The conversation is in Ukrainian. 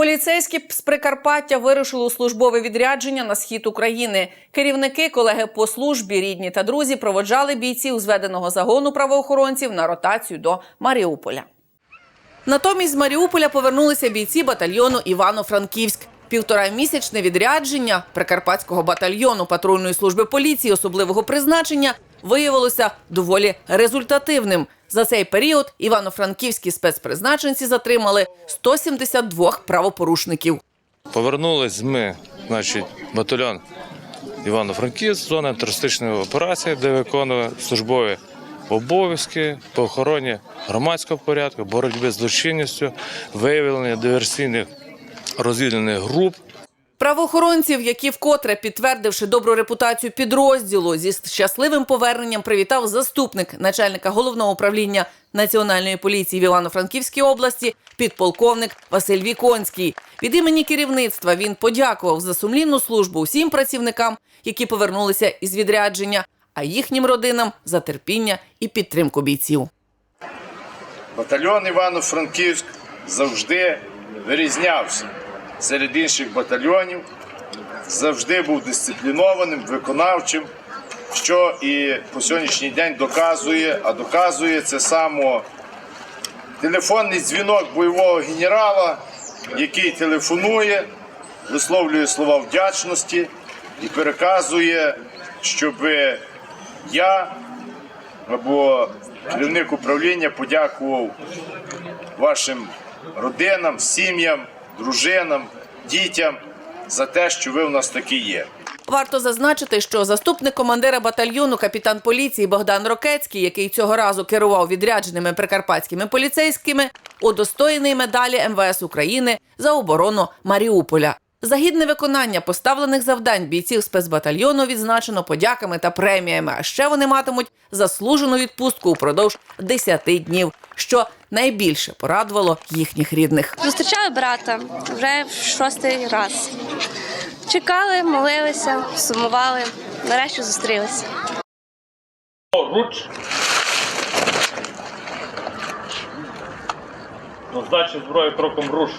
Поліцейські з Прикарпаття вирушили у службове відрядження на схід України. Керівники, колеги по службі, рідні та друзі проводжали бійців зведеного загону правоохоронців на ротацію до Маріуполя. Натомість з Маріуполя повернулися бійці батальйону Івано-Франківськ. Півторамісячне відрядження Прикарпатського батальйону патрульної служби поліції особливого призначення виявилося доволі результативним. За цей період івано-франківські спецпризначенці затримали 172 правопорушників. Повернулись ми, значить, батальйон Івано-Франківськ, зона терористичної операції, де виконує службові обов'язки по охороні громадського порядку, боротьби з злочинністю, виявлення диверсійних розвідувальних груп, Правоохоронців, які вкотре підтвердивши добру репутацію підрозділу, зі щасливим поверненням привітав заступник начальника головного управління національної поліції в Івано-Франківській області, підполковник Василь Віконський. Від імені керівництва він подякував за сумлінну службу усім працівникам, які повернулися із відрядження, а їхнім родинам за терпіння і підтримку бійців. Батальйон Івано-Франківськ завжди вирізнявся серед інших батальйонів, завжди був дисциплінованим, виконавчим, що і по сьогоднішній день доказує, а доказує це само телефонний дзвінок бойового генерала, який телефонує, висловлює слова вдячності і переказує, щоб я або керівник управління подякував вашим родинам, сім'ям, дружинам, дітям за те, що ви в нас такі є. Варто зазначити, що заступник командира батальйону капітан поліції Богдан Рокецький, який цього разу керував відрядженими прикарпатськими поліцейськими, удостоєний медалі МВС України за оборону Маріуполя. За гідне виконання поставлених завдань бійців спецбатальйону відзначено подяками та преміями. А ще вони матимуть заслужену відпустку упродовж 10 днів, що найбільше порадувало їхніх рідних. Зустрічали брата вже в шостий раз. Чекали, молилися, сумували. Нарешті зустрілися. Руч. До здачі зброї кроком руш.